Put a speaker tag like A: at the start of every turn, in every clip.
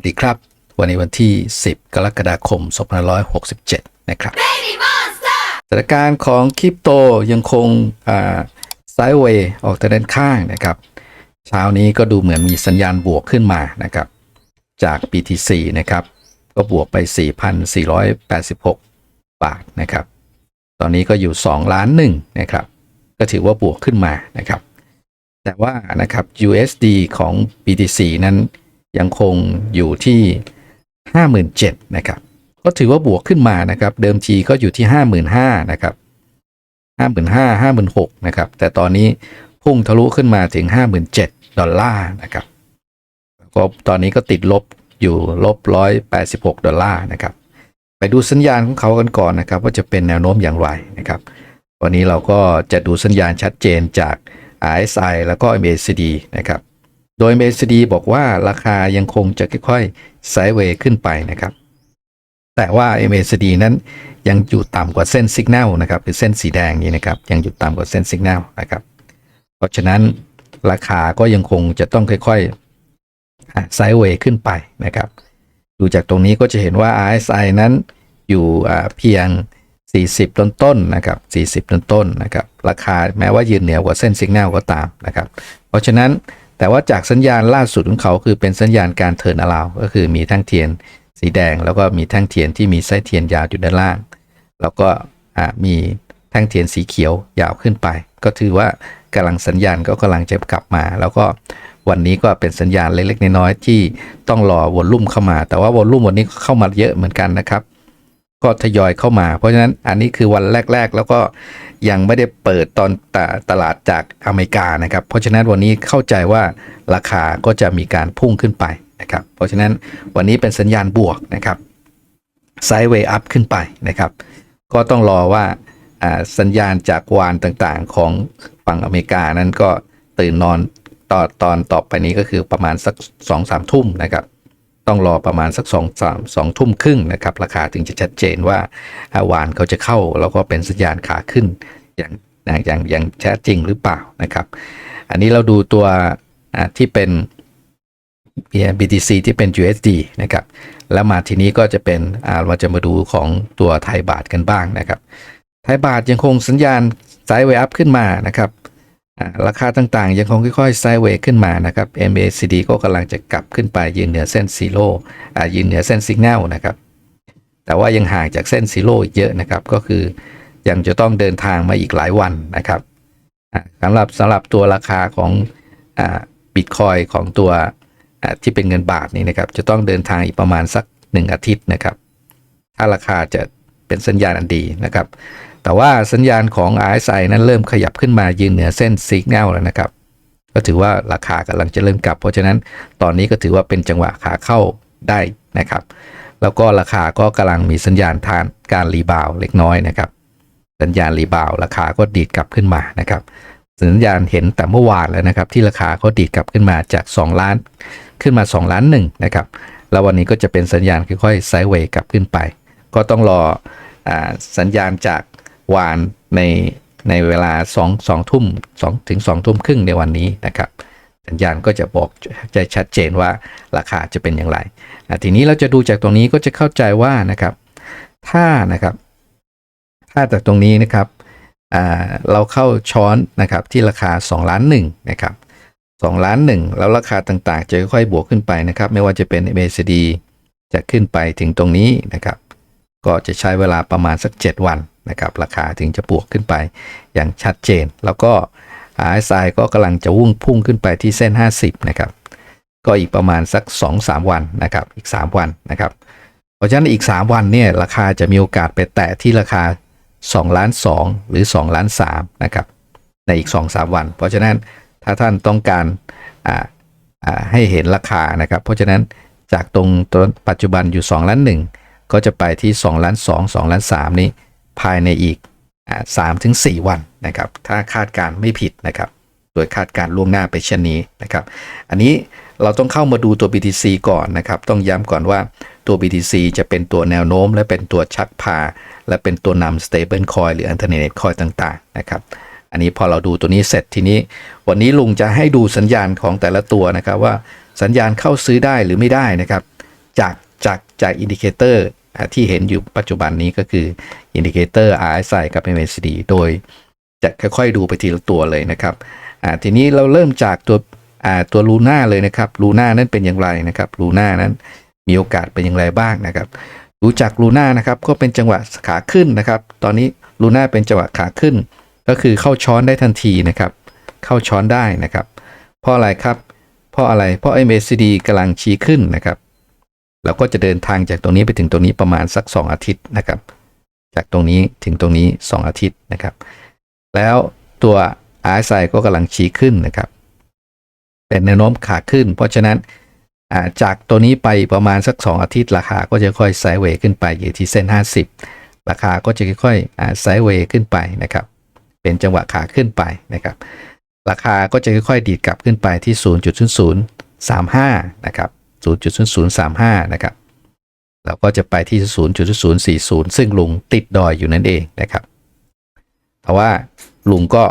A: วัสดีครับ วันนี้วันที่ 10 กรกฎาคม 2567 นะครับสถานการณ์ของคริปโตยังคงไซด์เวย์ออกทางด้านข้างนะครับ เช้านี้ก็ดูเหมือนมีสัญญาณบวกขึ้นมานะครับ จาก BTC นะครับ ก็บวกไป 4,486 บาทนะครับ ตอนนี้ก็อยู่ 2 ล้านหนึ่งนะครับ ก็ถือว่าบวกขึ้นมานะครับ แต่ว่านะครับ USD ของ BTC นั้น ยังคงอยู่ที่ 57,000นะครับ ก็ถือว่าบวกขึ้นมานะครับ เดิมทีก็อยู่ที่ 55,000นะครับ55,000 56,000นะครับ แต่ตอนนี้พุ่งทะลุขึ้นมาถึง 57,000ดอลลาร์นะครับก็ตอนนี้ก็ติดลบอยู่ลบ 186 ดอลลาร์นะครับ ไปดูสัญญาณของเขากันก่อนนะครับ ว่าจะเป็นแนวโน้มอย่างไรนะครับวันนี้เราก็จะดูสัญญาณชัดเจนจาก RSI แล้วก็ MACD นะครับ โดย MACD บอกว่าราคายังคงจะค่อยๆไซด์เวย์ขึ้นไปนะครับ แต่ว่า MACD นั้นยังอยู่ต่ำกว่าเส้นสัญญาณนะครับคือเส้นสีแดงนี้นะครับ ยังอยู่ต่ำกว่าเส้นสัญญาณนะครับ เพราะฉะนั้นราคาก็ยังคงจะต้องค่อยๆไซด์เวย์ขึ้นไปนะครับ ดูจากตรงนี้ก็จะเห็นว่า RSI นั้นอยู่เพียง 40 ต้นต้นนะครับ 40 ต้นต้นนะครับ ราคาแม้ว่ายืนเหนือกว่าเส้นสัญญาณก็ตามนะครับ เพราะฉะนั้น แต่ว่าจากสัญญาณล่าสุดของเขาคือเป็นสัญญาณการเทิร์นอลาว ก็คือมีแทั้งเทียนสีแดง แล้วก็มีแท่งเทียนที่มีไส้เทียนยาวอยู่ด้านล่าง แล้วก็มีแท่งเทียนสีเขียวยาวขึ้นไป ก็ถือว่ากำลังสัญญาณก็กำลังจะกลับมา แล้วก็วันนี้ก็เป็นสัญญาณเล็กๆน้อยๆที่ต้องรอวอลลุ่มเข้ามา แต่ว่าวอลลุ่มวันนี้เข้ามาเยอะเหมือนกันนะครับ ก็ทยอยเข้ามา เพราะฉะนั้นอันนี้คือวันแรก ๆ แล้วก็ยังไม่ได้เปิดตอนตตลาดจากอเมริกานะครับ เพราะฉะนั้นวันนี้เข้าใจว่าราคาก็จะมีการพุ่งขึ้นไปนะครับ เพราะฉะนั้นวันนี้เป็นสัญญาณบวกนะครับไซด์เวย์อัพขึ้นไปนะครับ ก็ต้องรอว่าสัญญาณจากวานต่างๆ ของฝั่งอเมริกานั้นก็ตื่นนอนตอนตอนต่อไปนี้ก็คือประมาณสัก2อสามทุ่มนะครับ ต้องรอประมาณสัก2องสามสองทุ่มครึ่งนะครับ ราคาถึงจะชัดเจนว่าอาวานเขาจะเข้า แล้วก็เป็นสัญญาณขาขึ้นอย่างอย่างอย่างแท้จริงหรือเปล่านะครับ อันนี้เราดูตัวที่เป็น BTC ที่เป็น USD นะครับ แล้วมาทีนี้ก็จะเป็นเราจะมาดูของตัวไทยบาทกันบ้างนะครับ ไทยบาทยังคงสัญญาณไซด์เวอัพขึ้นมานะครับ ราคาต่างๆ ยังคงค่อยๆไซด์เวย์ขึ้นมานะครับ MACD ก็กำลังจะกลับขึ้นไปยืนเหนือเส้นซีโร่ยืนเหนือเส้นสัญญาณนะครับ แต่ว่ายังห่างจากเส้นซีโร่อีกเยอะนะครับ ก็คือยังจะต้องเดินทางมาอีกหลายวันนะครับสำหรับสำหรับตัวราคาของบิตคอยของตัวที่เป็นเงินบาทนี่นะครับ จะต้องเดินทางอีกประมาณสัก 1 อาทิตย์นะครับ ถ้าราคาจะเป็นสัญญาณอันดีนะครับ แต่ว่าสัญญาณของ RSI นั้นเริ่มขยับขึ้นมายืนเหนือเส้นซิกแนลแล้วนะครับ ก็ถือว่าราคากำลังจะเริ่มกลับ เพราะฉะนั้นตอนนี้ก็ถือว่าเป็นจังหวะขาเข้าได้นะครับ แล้วก็ราคาก็กำลังมีสัญญาณทานการรีบาวเล็กน้อยนะครับ สัญญาณรีบาวราคาก็ดีดกลับขึ้นมานะครับสัญญาณเห็นแต่เมื่อวานแล้วนะครับ ที่ราคาเขาดีดกลับขึ้นมาจาก 2 ล้าน ขึ้นมา 2 ล้านหนึ่งนะครับแล้ววันนี้ก็จะเป็นสัญญาณค่อยๆไซด์เวย์กลับขึ้นไป ก็ต้องรออสัญญาณจาก วานในในเวลา2 2ทุ่ม2ถึง2ทุ่มครึ่งในวันนี้นะครับ สัญญาณก็จะบอกจะชัดเจนว่าราคาจะเป็นอย่างไร ทีนี้เราจะดูจากตรงนี้ก็จะเข้าใจว่านะครับ ถ้านะครับ ถ้าจากตรงนี้นะครับเราเข้าช้อนนะครับที่ราคา 2 ล้านหนึ่งนะครับ2ล้านหนึ่งแล้วราคาต่างๆ จะค่อยๆบวกขึ้นไปนะครับ ไม่ว่าจะเป็น MACD จะขึ้นไปถึงตรงนี้นะครับ ก็จะใช้เวลาประมาณสัก 7 วันนะครับราคาถึงจะบวกขึ้นไปอย่างชัดเจน แล้วก็ RSI ก็กำลังจะวุ่งพุ่งขึ้นไปที่เส้น 50 นะครับ ก็อีกประมาณสัก 2-3 วันนะครับอีก 3 วันนะครับเพราะฉะนั้นอีก 3 วันเนี่ยราคาจะมีโอกาสไปแตะที่ราคา2ล้าน2หรือ2ล้าน3นะครับในอีก 2-3 วัน เพราะฉะนั้นถ้าท่านต้องการให้เห็นราคานะครับ เพราะฉะนั้นจากตรงตัวปัจจุบันอยู่2ล้าน1 ก็จะไปที่2ล้าน2 2ล้าน3นี้ ภายในอีก3ถึง4วันนะครับ ถ้าคาดการไม่ผิดนะครับ โดยคาดการล่วงหน้าไปเช่นนี้นะครับ อันนี้เราต้องเข้ามาดูตัว BTC ก่อนนะครับ ต้องย้ำก่อนว่าตัว BTC จะเป็นตัวแนวโน้ม และเป็นตัวชักพา และเป็นตัวนำ stable coin หรือ alternate coin ต่างๆนะครับ อันนี้พอเราดูตัวนี้เสร็จทีนี้ วันนี้ลุงจะให้ดูสัญญาณของแต่ละตัวนะครับว่าสัญญาณเข้าซื้อได้หรือไม่ได้นะครับ จากจากจากอินดิเคเตอร์ ที่เห็นอยู่ปัจจุบันนี้ก็คืออินดิเคเตอร์ RSI กับ MACD โดยจะค่อยๆดูไปทีละตัวเลยนะครับทีนี้เราเริ่มจากตัวตัวลูน่าเลยนะครับลูน่านั้นเป็นอย่างไรนะครับลูน่านั้นมีโอกาสเป็นอย่างไรบ้างนะครับดูจากลูน่านะครับก็เป็นจังหวะขาขึ้นนะครับ ตอนนี้ลูน่าเป็นจังหวะขาขึ้น ก็คือเข้าช้อนได้ทันทีนะครับ เข้าช้อนได้นะครับ เพราะอะไรครับ เพราะอะไรเพราะ MACD กำลังชี้ขึ้นนะครับ เราก็จะเดินทางจากตรงนี้ไปถึงตรงนี้ประมาณสัก 2 อาทิตย์นะครับ จากตรงนี้ถึงตรงนี้ 2 อาทิตย์นะครับ แล้วตัว RSI ก็กำลังชี้ขึ้นนะครับ เป็นแนวโน้มขาขึ้น เพราะฉะนั้นจากตัวนี้ไปประมาณสัก 2 อาทิตย์ราคาก็จะค่อยไซด์เวย์ขึ้นไปอยู่ที่เส้น 50 ราคาก็จะค่อยๆอ่าไซด์เวย์ขึ้นไปนะครับ เป็นจังหวะขาขึ้นไปนะครับ ราคาก็จะค่อยๆดีดกลับขึ้นไปที่ 0.0035 นะครับ 0.0035 นะครับแล้วก็จะไปที่0.0040 ซึ่งลุงติดดอยอยู่นั่นเองนะครับแต่ว่าลุงก็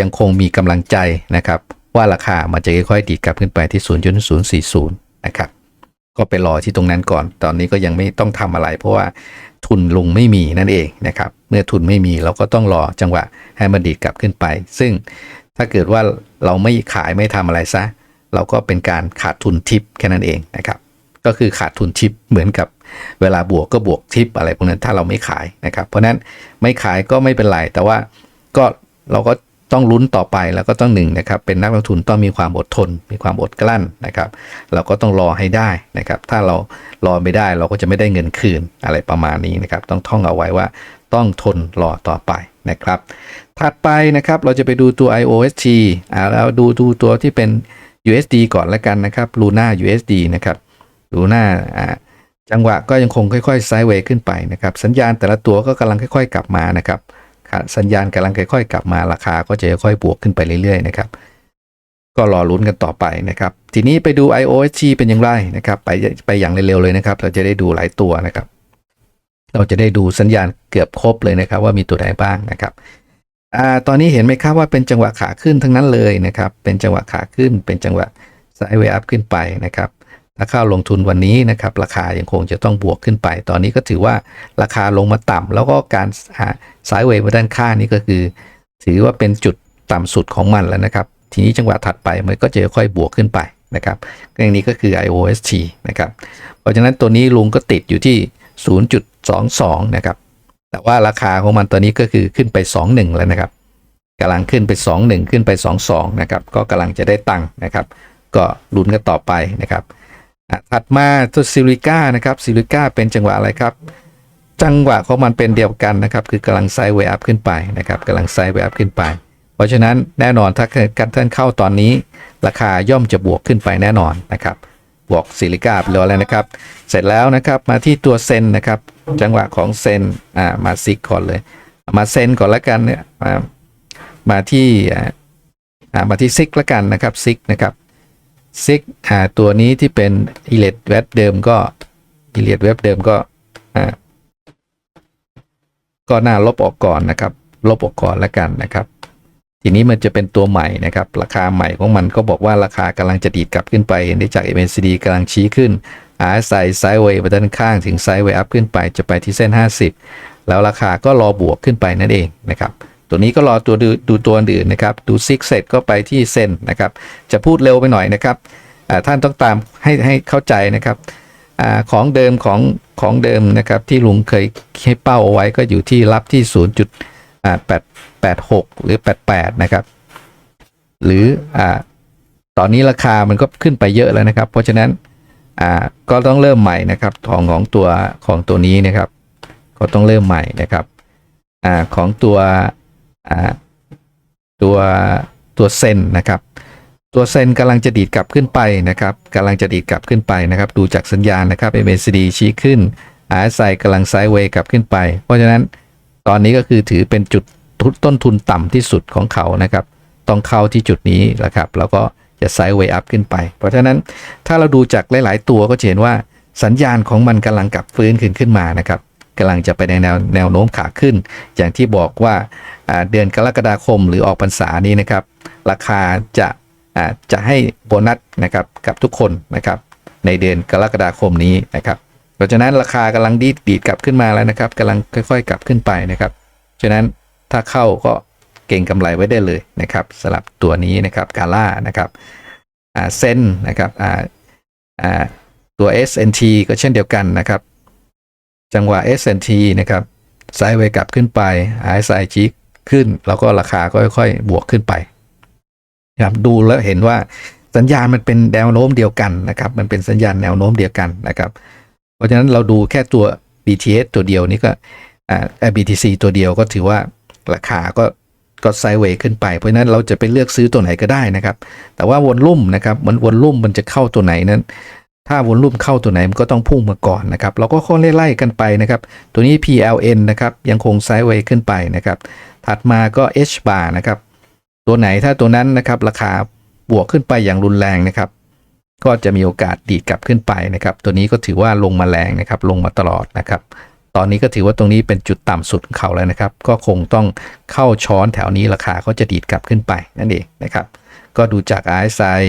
A: ยังคงมีกำลังใจนะครับ ว่าราคามันจะค่อยๆดีดกลับขึ้นไปที่0.0040 นะครับ ก็ไปรอที่ตรงนั้นก่อน ตอนนี้ก็ยังไม่ต้องทำอะไร เพราะว่าทุนลุงไม่มีนั่นเองนะครับ เมื่อทุนไม่มีเราก็ต้องรอจังหวะให้มันดีดกลับขึ้นไป ซึ่งถ้าเกิดว่าเราไม่ขายไม่ทำอะไรซะ เราก็เป็นการขาดทุนทิปแค่นั้นเองนะครับ ก็คือขาดทุนทิปเหมือนกับเวลาบวกก็บวกทิปอะไรพวกนั้นถ้าเราไม่ขายนะครับ เพราะฉะนั้นไม่ขายก็ไม่เป็นไรแต่ว่าก็เราก็ต้องลุ้นต่อไปแล้วก็ต้องหนึ่งนะครับเป็นนักลงทุนต้องมีความอดทน มีความอดกลั้นนะครับ เราก็ต้องรอให้ได้นะครับ ถ้าเรารอไม่ได้เราก็จะไม่ได้เงินคืนอะไรประมาณนี้นะครับ ต้องท่องเอาไว้ว่าต้องทนรอต่อไปนะครับ ถัดไปนะครับเราจะไปดูตัว IOST อ่าแล้วดูดูตัวที่เป็น USD ก่อนแล้วกันนะครับ Luna USD นะครับ Luna อ่าจังหวะก็ยังคงค่อยๆไซด์เวย์ขึ้นไปนะครับ สัญญาณแต่ละตัวก็กำลังค่อย ๆ กลับมานะครับสัญญาณกำลังค่อยๆ กลับมาราคาก็จะค่อยๆบวกขึ้นไปเรื่อยๆนะครับก็รอลุ้นกันต่อไปนะครับ ทีนี้ไปดู IOST เป็นอย่างไรนะครับ ไปไปอย่างเร็วๆเลยนะครับ เราจะได้ดูหลายตัวนะครับ เราจะได้ดูสัญญาณเกือบครบเลยนะครับ ว่ามีตัวใดบ้างนะครับ อ่าตอนนี้เห็นไหมครับว่าเป็นจังหวะขาขึ้นทั้งนั้นเลยนะครับ เป็นจังหวะขาขึ้น เป็นจังหวะไซด์เวย์อัพขึ้นไปนะครับ ถ้าเข้าลงทุนวันนี้นะครับ ราคายังคงจะต้องบวกขึ้นไป ตอนนี้ก็ถือว่าราคาลงมาต่ำแล้วก็การไซด์เวย์มาด้านข้างนี้ก็คือ ถือว่าเป็นจุดต่ำสุดของมันแล้วนะครับ ทีนี้จังหวะถัดไปมันก็จะค่อยบวกขึ้นไปนะครับอย่างนี้ก็คือ IOST นะครับ เพราะฉะนั้นตัวนี้ลุงก็ติดอยู่ที่ 0.22 นะครับ แต่ว่าราคาของมันตอนนี้ก็คือขึ้นไป 21 แล้วนะครับกำลังขึ้นไป 21 ขึ้นไป 22 นะครับ ก็กำลังจะได้ตังค์นะครับ ก็ลุ้นกันต่อไปนะครับถัดมาตัวซิลิก้านะครับซิลิก้าเป็นจังหวะอะไรครับ จังหวะของมันเป็นเดียวกันนะครับ คือกำลังไซด์เวย์อัพขึ้นไปนะครับกำลังไซด์เวย์อัพขึ้นไป เพราะฉะนั้นแน่นอนถ้าเกิดการท่านเข้าตอนนี้ ราคาย่อมจะบวกขึ้นไปแน่นอนนะครับ บวกซิลิก้าไปเลยแล้วนะครับ เสร็จแล้วนะครับมาที่ตัวเซนนะครับ จังหวะของเซนอ่ามาซิกก่อนเลย มาเซนก่อนล้วกันเนี่ยมามาที่อ่ามาที่ซิกล้วกันนะครับซิกนะครับซิกอ่าตัวนี้ที่เป็นอิเลดเว็บเดิมก็อิเลดเว็บเดิมก็อ่าก็น่าลบออกก่อนนะครับ ลบออกก่อนล้วกันนะครับ ทีนี้มันจะเป็นตัวใหม่นะครับ ราคาใหม่ของมันก็บอกว่าราคากำลังจะดีดกลับขึ้นไปเห็นได้จาก MACD กำลังชี้ขึ้น RSI ไซด์เวย์ไปด้านข้างถึงไซด์เวย์อัพขึ้นไปจะไปที่เส้น 50 แล้วราคาก็รอบวกขึ้นไปนั่นเองนะครับตัวนี้ก็รอตัวดูดูตัวอื่นนะครับ ดูซิกเซตก็ไปที่เซนนะครับ จะพูดเร็วไปหน่อยนะครับท่านต้องตามให้ให้เข้าใจนะครับอของเดิมของของเดิมนะครับที่ลุงเคยให้เป้าเอาไว้ก็อยู่ที่รับที่ 0.886 หรือ 88 นะครับ หรืออ่าตอนนี้ราคามันก็ขึ้นไปเยอะแล้วนะครับ เพราะฉะนั้นอ่าก็ต้องเริ่มใหม่นะครับของของตัวของตัวนี้นะครับ ก็ต้องเริ่มใหม่นะครับอ่าของตัวอ่าตัวตัวเซนนะครับตัวเซนกำลังจะดีดกลับขึ้นไปนะครับกำลังจะดีดกลับขึ้นไปนะครับ ดูจากสัญญาณนะครับ MACD ชี้ขึ้น RSI กำลังไซด์เวย์กลับขึ้นไป เพราะฉะนั้นตอนนี้ก็คือถือเป็นจุด ต้นทุนต่ำที่สุดของเขานะครับ ต้องเข้าที่จุดนี้แหละครับ แล้วก็จะไซด์เวย์อัพขึ้นไป เพราะฉะนั้นถ้าเราดูจากหลาย ๆ ตัวก็จะเห็นว่าสัญญาณของมันกำลังกลับฟื้นขึ้นขึ้นมานะครับกำลังจะไปในแนวแนวโน้มขาขึ้น อย่างที่บอกว่าเดือนกรกฎาคมหรือออกพรรษานี้นะครับ ราคาจะาจะให้โบนัสนะครับกับทุกคนนะครับ ในเดือนกรกฎาคมนี้นะครับ เพราะฉะนั้นราคากำลังดีดดีดกลับขึ้นมาแล้วนะครับกำลังค่อย ๆ กลับขึ้นไปนะครับ ฉะนั้น ถ้าเข้าก็เก่งกำไรไว้ได้เลยนะครับสำหรับตัวนี้นะครับกาล่านะครับอ่าเซนนะครับอ่าอ่าตัว SNT ก็เช่นเดียวกันนะครับ จังหวะ SNT นะครับไซด์เวกลับขึ้นไป RSI ชี้ขึ้น แล้วก็ราคาก็ค่อยๆ บวกขึ้นไปนะครับดูแล้วเห็นว่าสัญญาณมันเป็นแนวโน้มเดียวกันนะครับ มันเป็นสัญญาณแนวโน้มเดียวกันนะครับ เพราะฉะนั้นเราดูแค่ตัว BTS ตัวเดียวนี่ก็อ่า BTC ตัวเดียวก็ถือว่า ราคาก็ก็ไซเวย์ขึ้นไป เพราะนั้นเราจะไปเลือกซื้อตัวไหนก็ได้นะครับ แต่ว่าวนลุ่มนะครับมันวนลุ่มมันจะเข้าตัวไหนนั้น ถ้าวนลุ่มเข้าตัวไหนมันก็ต้องพุ่งมาก่อนนะครับ เราก็ค่อยไล่ๆกันไปนะครับ ตัวนี้ PLN นะครับยังคงไซเวย์ขึ้นไปนะครับ ถัดมาก็ H bar นะครับ ตัวไหนถ้าตัวนั้นนะครับราคาบวกขึ้นไปอย่างรุนแรงนะครับ ก็จะมีโอกาสดีดกลับขึ้นไปนะครับ ตัวนี้ก็ถือว่าลงมาแรงนะครับ ลงมาตลอดนะครับ ตอนนี้ก็ถือว่าตรงนี้เป็นจุดต่ำสุดของเขาแล้วนะครับ ก็คงต้องเข้าช้อนแถวนี้ราคาก็จะดีดกลับขึ้นไปนั่นเองนะครับ ก็ดูจาก RSI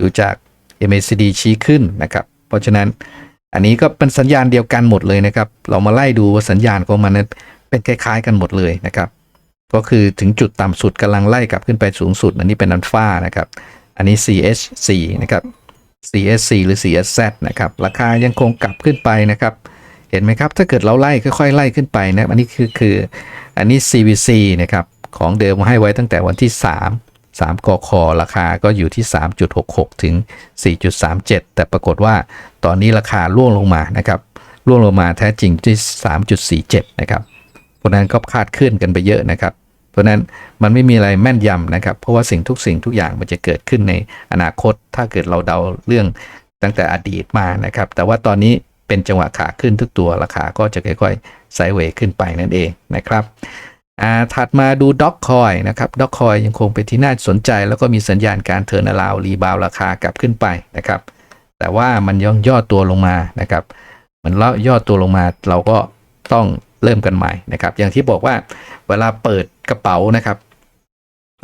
A: ดูจาก MACD ชี้ขึ้นนะครับ เพราะฉะนั้นอันนี้ก็เป็นสัญญาณเดียวกันหมดเลยนะครับ เรามาไล่ดูว่าสัญญาณของมันนั้นเป็นคล้ายๆกันหมดเลยนะครับ ก็คือถึงจุดต่ำสุดกำลังไล่กลับขึ้นไปสูงสุด อันนี้เป็นอัลฟานะครับ อันนี้ CH4 นะครับ CSC หรือ CSZ นะครับ ราคายังคงกลับขึ้นไปนะครับ ห็นไหมครับ ถ้าเกิดเราไล่ค่อยๆไล่ขึ้นไปนะอันนี้คือคืออันนี้ CVC นะครับของเดิมให้ไว้ตั้งแต่วันที่ 3 3กคราคาก็อยู่ที่ 3.66 ถึง 4.37 แต่ปรากฏว่าตอนนี้ราคาร่วงลงมานะครับร่วงลงมาแท้จริงที่ 3.47 นะครับเพราะนั้นก็คาดเคลื่อนกันไปเยอะนะครับ เพราะนั้นมันไม่มีอะไรแม่นยำนะครับ เพราะว่าสิ่งทุกสิ่งทุกอย่างมันจะเกิดขึ้นในอนาคต ถ้าเกิดเราเดาเรื่องตั้งแต่อดีตมานะครับ แต่ว่าตอนนี้ เป็นจังหวะขาขึ้นทุกตัวราคาก็จะค่อยๆไซด์เวย์ขึ้นไปนั่นเองนะครับถัดมาดูด็อกคอยนะครับด็อกคอยยังคงเป็นที่น่าสนใจ แล้วก็มีสัญญาณการเทิร์นอราวรีบาวราคากลับขึ้นไปนะครับ แต่ว่ามันย่องย่อตัวลงมานะครับ มันเลาย่อตัวลงมาเราก็ต้องเริ่มกันใหม่นะครับ อย่างที่บอกว่าเวลาเปิดกระเป๋านะครับ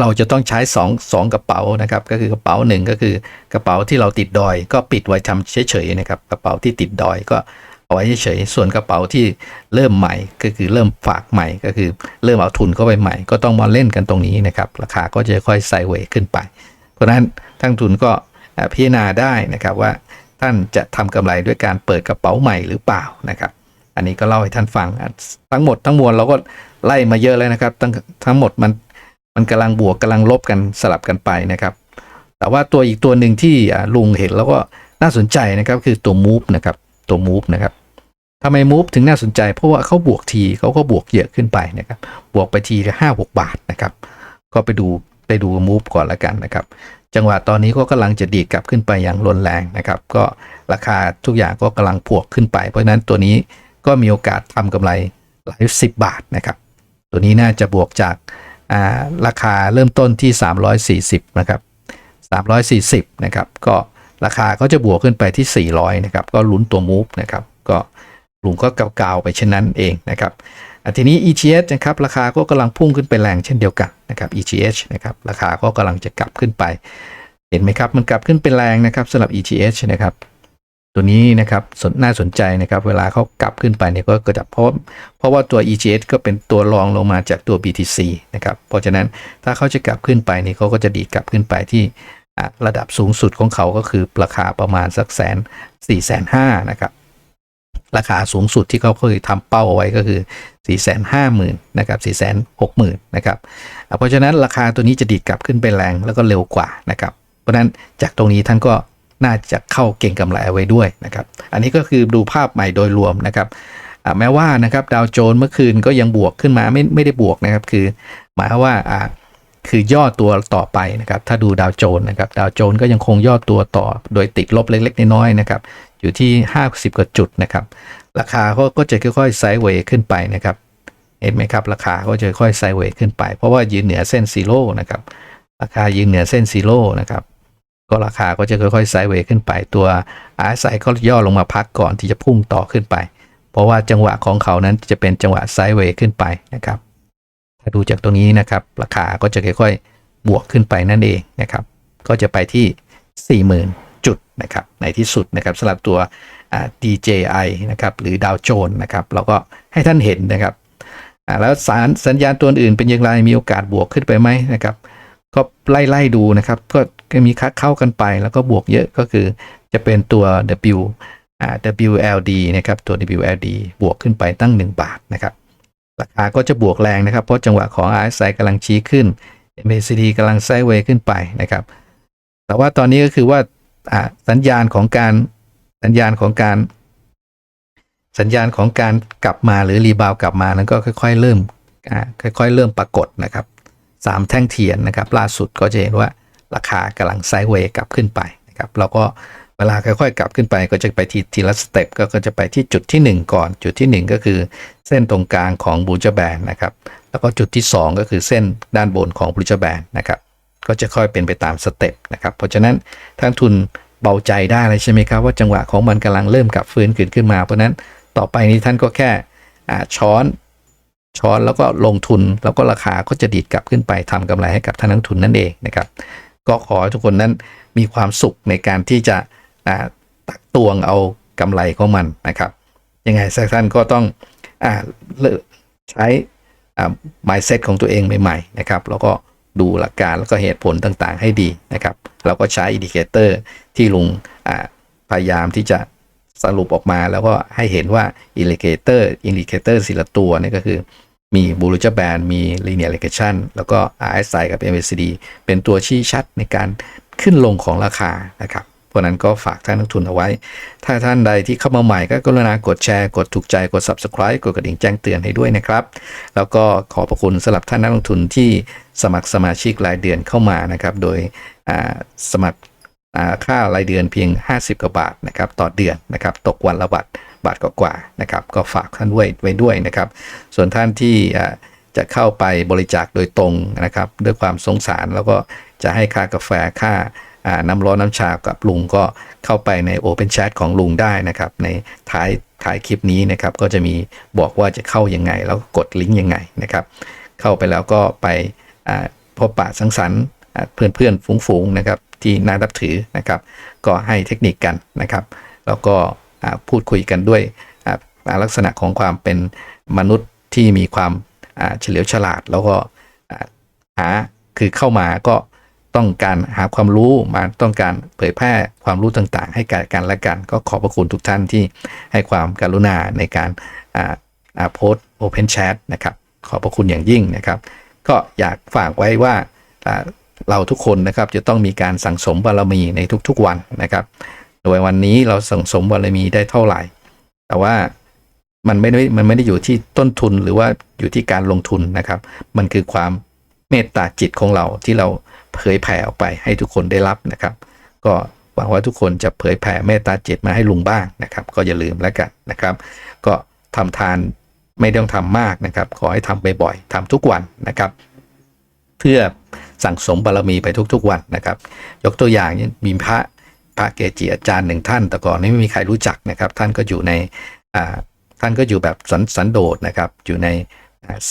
A: เราจะต้องใช้2งสองกระเป๋านะครับก็คือกระเป๋าหนึ่งก็คือกระเป๋าที่เราติดดอย ก็ปิดไว้ทำเฉยๆนะครับกระเป๋าที่ติดดอยก็เอาไว้เฉยๆส่วนกระเป๋าที่เริ่มใหม่ก็คือเริ่มฝากใหม่ก็คือเริ่มเอาทุนเข้าไปใหม่ ก็ต้องมาเล่นกันตรงนี้นะครับราคาก็จะค่อยไซเวย์ขึ้นไป เพราะนั้นทั้งทุนก็พิจารณาได้นะครับว่าท่านจะทำกำไรด้วยการเปิดกระเป๋าใหม่หรือเปล่านะครับ อันนี้ก็เล่าให้ท่านฟังทั้งหมดทั้งมวลเราก็ไล่มาเยอะเลยนะครับทั้งทั้งหมดมัน มันกำลังบวกกำลังลบกันสลับกันไปนะครับ แต่ว่าตัวอีกตัวหนึ่งที่ลุงเห็นแล้วก็น่าสนใจนะครับคือตัว move นะครับตัว move นะครับทำไม move ถึงน่าสนใจ เพราะว่าเขาบวกทีเขาก็บวกเยอะขึ้นไปนะครับ บวกไปทีละห้าหกบาทนะครับ ก็ไปดูไปดู move ก่อนละกันนะครับ จังหวะตอนนี้ก็กำลังจะดีดกลับขึ้นไปอย่างรุนแรงนะครับ ก็ราคาทุกอย่างก็กำลังพวกขึ้นไป เพราะฉะนั้นตัวนี้ก็มีโอกาสทำกำไรหลายสิบบาทนะครับ ตัวนี้น่าจะบวกจาก ราคาเริ่มต้นที่ 340 นะครับ 340 นะครับ ก็ราคาก็จะบวกขึ้นไปที่ 400 นะครับ ก็ลุ้นตัวมูฟนะครับ ก็ลุงก็กาวๆไปเช่นนั้นเองนะครับทีนี้ ETH นะครับ ราคาก็กำลังพุ่งขึ้นไปแรงเช่นเดียวกันนะครับ ETH นะครับ ราคาก็กำลังจะกลับขึ้นไป เห็นไหมครับ มันกลับขึ้นเป็นแรงนะครับสำหรับ ETH นะครับ ตัวนี้นะครับสนน่าสนใจนะครับ เวลาเขากลับขึ้นไปเนี่ยก็เกิดจากเพราะเพราะว่าตัว EGS ก็เป็นตัวรองลงมาจากตัว BTC นะครับ เพราะฉะนั้นถ้าเขาจะกลับขึ้นไปเนี่ยเขาก็จะดีดกลับขึ้นไปที่ระดับสูงสุดของเขาก็คือราคาประมาณสักแสนสี่แสนห้านะครับ ราคาสูงสุดที่เขาเคยทำเป้าเอาไว้ก็คือ4ี่แสนห้าหมื่นนะครับสี่แสนหกหมื่นนะครับ เพราะฉะนั้นราคาตัวนี้จะดีดกลับขึ้นไปแรงแล้วก็เร็วกว่านะครับ เพราะนั้นจากตรงนี้ท่านก็ น่าจะเข้าเก่งกำไรเอาไว้ด้วยนะครับ อันนี้ก็คือดูภาพใหม่โดยรวมนะครับแม้ว่านะครับดาวโจนส์เมื่อคืนก็ยังบวกขึ้นมาไม่ไม่ได้บวกนะครับ คือ หมายว่าคือย่อตัวต่อไปนะครับ ถ้าดูดาวโจนส์นะครับ ดาวโจนส์ก็ยังคงย่อตัวต่อ โดยติดลบเล็กๆน้อยๆนะครับ อยู่ที่ 50กว่าจุดนะครับ ราคาก็ก็จะค่อยๆไซด์เวย์ขึ้นไปนะครับ เห็นไหมครับ ราคาก็จะค่อยไซด์เวย์ขึ้นไป เพราะว่ายืนเหนือเส้นซีโร่นะครับ ราคายืนเหนือเส้นซีโร่นะครับ ก็ราคาก็จะค่อยๆไซด์เวย์ขึ้นไป ตัว RSI ก็ย่อลงมาพักก่อนที่จะพุ่งต่อขึ้นไป เพราะว่าจังหวะของเขานั้นจะเป็นจังหวะไซด์เวย์ขึ้นไปนะครับ ถ้าดูจากตรงนี้นะครับ ราคาก็จะค่อยๆ บวกขึ้นไปนั่นเองนะครับ ก็จะไปที่ 40,000 จุดนะครับ ในที่สุดนะครับสำหรับตัว DJI นะครับหรือดาวโจนส์นะครับเราก็ให้ท่านเห็นนะครับแล้วสารสัญญาณตัวอื่นเป็นอย่างไรมีโอกาสบวกขึ้นไปไหมนะครับ ก็ไล่ไล่ดูนะครับ ก็ ก็มีคัดเข้ากันไป แล้วก็บวกเยอะก็คือจะเป็นตัว W อ่า WLD นะครับตัว WLD บวกขึ้นไปตั้ง 1 บาทนะครับราคาก็จะบวกแรงนะครับ เพราะจังหวะของ RSI กำลังชี้ขึ้น MACD กำลังไซด์เวย์ขึ้นไปนะครับ แต่ว่าตอนนี้ก็คือว่าสัญญาณของการสัญญาณของการ สัญญาณของการกลับมาหรือรีบาวกลับมานั้นก็ค่อย ๆ เริ่มอ่าค่อย ๆ เริ่มปรากฏนะครับสามแท่งเทียนนะครับ ล่าสุดก็จะเห็นว่า ราคากำลังไซด์เวย์กลับขึ้นไปนะครับเราก็เวลาค่อยๆ กลับขึ้นไปก็จะไปทีทีละสเต็ปก็จะไปที่จุดที่ 1 ก่อน จุดทีหนึ่1 ก็คือเส้นตรงกลางของบูจแบนนะครับแล้วก็จุดที่ 2 ก็คือเส้นด้านบนของบูจแบนนะครับก็จะค่อยเป็นไปตามสเต็ปนะครับเพราะฉะนั้นท่านทุนเบาใจได้เลยใช่ไหมครับว่าจังหวะของมันกำลังเริ่มกลับฟื้นขึ้นขึ้นมา เพราะนั้นต่อไปนี้ท่านก็แค่ช้อนช้อนแล้วก็ลงทุนแล้วก็ราคาก็จะดีดกลับขึ้นไปทำกำไรให้กับท่านนักทุนนั่นเองนะครับ ก็ขอให้ทุกคนนั้นมีความสุขในการที่จะตักตวงเอากำไรของมันนะครับ ยังไงสักท่านก็ต้องอ่าเลิกใช้ mindset ของตัวเองใหม่ๆนะครับแล้วก็ดูหลักการแล้วก็เหตุผลต่างๆ ให้ดีนะครับ เราก็ใช้อินดิเคเตอร์ที่ลุงพยายามที่จะสรุปออกมาแล้วก็ให้เห็นว่าอินดิเคเตอร์อินดิเคเตอร์สิละตัวนี่ก็คือ มีบูร g แบนมี linear regression แล้วก็ RSI กับ MACD เป็นตัวชี้ชัดในการขึ้นลงของราคานะครับเพราะนั้นก็ฝากท่านนักทุนเอาไว้ ถ้าท่านใดที่เข้ามาใหม่ก็กรุณากดแชร์ กดถูกใจ กด subscribe กดกระดิ่งแจ้งเตือนให้ด้วยนะครับ แล้วก็ขอบพระคุณสำหรับท่านนักลงทุนที่สมัครสมาชิกรายเดือนเข้ามานะครับ โดยสมัครค่ารายเดือนเพียง 50กว่าบาทนะครับต่อเดือนนะครับ ตกวันละบาท บาทกว่าๆนะครับ ก็ฝากท่านด้วยไว้ด้วยนะครับ ส่วนท่านที่จะเข้าไปบริจาคโดยตรงนะครับ ด้วยความสงสารแล้วก็จะให้ค่ากาแฟค่าน้ำร้อนน้ำชากับลุงก็เข้าไปใน Open Chat ของลุงได้นะครับ ในท้ายท้ายคลิปนี้นะครับ ก็จะมีบอกว่าจะเข้ายังไง แล้วกกดลิงก์ยังไงนะครับ เข้าไปแล้วก็ไปพบปะสังสรรค์เพื่อนเพื่อนฝูงๆนะครับที่น่านับถือนะครับ ก็ให้เทคนิคกันนะครับ แล้วก็ พูดคุยกันด้วยลักษณะของความเป็นมนุษย์ที่มีความเฉลียวฉลาด แล้วก็หาคือเข้ามาก็ต้องการหาความรู้มาต้องการเผยแพร่ความรู้ต่างๆ ให้กันกันและกัน ก็ขอบพระคุณทุกท่านที่ให้ความกรุณาในการโพสโอเพนแชทนะครับขอบพระคุณอย่างยิ่งนะครับ ก็อยากฝากไว้ว่าอ่าเราทุกคนนะครับจะต้องมีการสั่งสมบารมีในทุกๆวันนะครับ โดยวันนี้เราสั่งสมบารมีได้เท่าไหร่ แต่ว่ามันไม่ได้มันไม่ได้อยู่ที่ต้นทุนหรือว่าอยู่ที่การลงทุนนะครับ มันคือความเมตตาจิตของเราที่เราเผยแผ่ออกไปให้ทุกคนได้รับนะครับ ก็หวังว่าทุกคนจะเผยแผ่เมตตาจิตมาให้ลุงบ้างนะครับ ก็อย่าลืมแล้วกันนะครับ ก็ทำทานไม่ต้องทำมากนะครับ ขอให้ทำบ่อยๆทำทุกวันนะครับ เพื่อสั่งสมบารมีไปทุกๆวันนะครับ ยกตัวอย่างอย่างมีพระ พระเกจิอาจารย์หนึ่งท่าน แต่ก่อนนี้ไม่มีใครรู้จักนะครับ ท่านก็อยู่ในท่านก็อยู่แบบสันสนโดษนะครับ อยู่ใน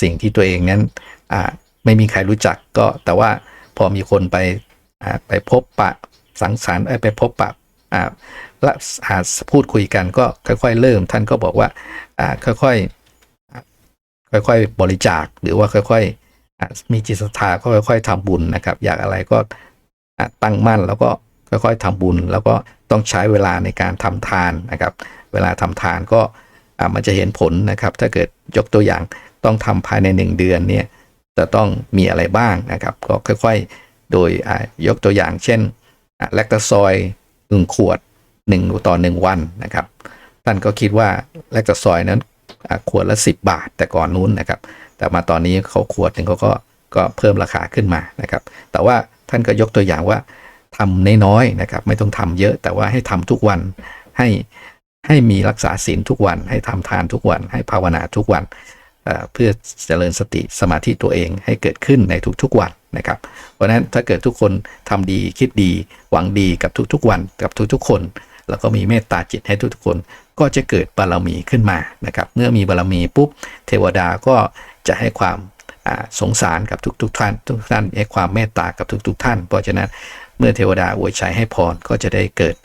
A: สิ่งที่ตัวเองนั้นไม่มีใครรู้จักก็แต่ว่าพอมีคนไปไปพบปะสังสรรค์ไปพบปะและอ่าพูดคุยกันก็ค่อย ๆ เริ่ม ท่านก็บอกว่าค่อยๆค่อยๆบริจาคหรือว่าค่อยๆมีจิตศรัทธาก็ค่อย ๆทำบุญนะครับ อยากอะไรก็ตั้งมั่นแล้วก็ ค่อยๆทำบุญ แล้วก็ต้องใช้เวลาในการทำทานนะครับ เวลาทำทานก็มันจะเห็นผลนะครับ ถ้าเกิดยกตัวอย่างต้องทำภายใน 1 เดือนเนี่ยจะต้องมีอะไรบ้างนะครับ ก็ค่อยๆ โดยยกตัวอย่างเช่นแลคตาซอยหนึ่งขวด1ต่อ1วันนะครับ ท่านก็คิดว่าแลคตาซอยนั้นขวดละ 10 บาทแต่ก่อนนู้นนะครับ แต่มาตอนนี้เขาขวดหนึ่งเขาก็ก็เพิ่มราคาขึ้นมานะครับ แต่ว่าท่านก็ยกตัวอย่างว่า ทำน้อยๆนะครับ ไม่ต้องทำเยอะแต่ว่าให้ทำทุกวันให้ให้มีรักษาศีลทุกวัน ให้ทำทานทุกวัน ให้ภาวนาทุกวันเพื่อเจริญสติสมาธิตัวเองให้เกิดขึ้นในทุกๆวันนะครับ เพราะฉะนั้นถ้าเกิดทุกคนทำดีคิดดีหวังดีกับทุกๆวันกับทุกๆคน แล้วก็มีเมตตาจิตให้ทุกๆคน ก็จะเกิดบารมีขึ้นมานะครับ เมื่อมีบารมีปุ๊บ เทวดาก็จะให้ความสงสารกับทุกๆท่านทุกท่านให้ความเมตตากับทุกๆท่าน เพราะฉะนั้น เมื่อเทวดาอวยชัยให้พรก็จะได้เกิด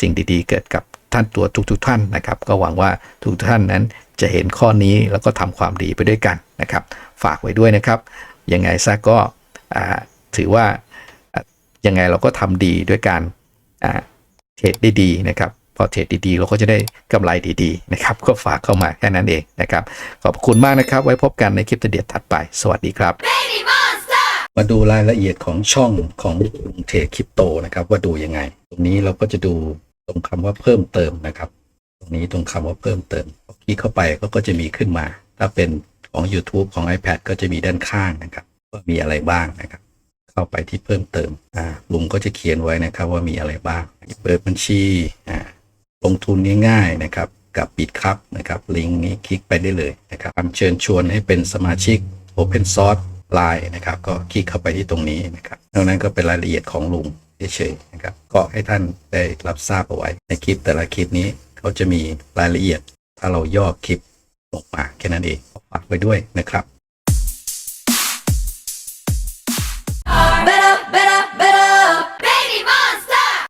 A: สิ่งดีๆ เกิดกับท่านตัวทุกๆท่านนะครับ ก็หวังว่าทุกท่านนั้นจะเห็นข้อนี้แล้วก็ทำความดีไปด้วยกันนะครับ ฝากไว้ด้วยนะครับ ยังไงซะก็ถือว่ายังไงเราก็ทำดีด้วยการเทรดได้ดีนะครับพอเทรดดีๆ เราก็จะได้กำไรดีๆนะครับ ก็ฝากเข้ามาแค่นั้นเองนะครับ ขอบคุณมากนะครับ ไว้พบกันในคลิปเด็ดถัดไป สวัสดีครับ มาดูรายละเอียดของช่องของลุงเทรดคริปโตนะครับ ว่าดูยังไง ตรงนี้เราก็จะดูตรงคำว่าเพิ่มเติมนะครับ ตรงนี้ตรงคำว่าเพิ่มเติมคลิกเข้าไปก็ก็จะมีขึ้นมา ถ้าเป็นของ YouTube ของ iPad ก็จะมีด้านข้างนะครับ ว่ามีอะไรบ้างนะครับ เข้าไปที่เพิ่มเติมอ่าลุงก็จะเขียนไว้นะครับว่ามีอะไรบ้างเปิดบัญชีอ่าลงทุนง่ายๆนะครับกับปิดครับนะครับลิงก์นี้คลิกไปได้เลยนะครับเชิญชวนให้เป็นสมาชิก Open Source ไลน์นะครับ ก็คลิกเข้าไปที่ตรงนี้นะครับนอกนั้นก็เป็นรายละเอียดของลุงเฉยๆนะครับ ก็ให้ท่านได้รับทราบเอาไว้ ในคลิปแต่ละคลิปนี้เขาจะมีรายละเอียด ถ้าเราย่อคลิปออกมาแค่นั้นเองฝากไว้ด้วยนะครับ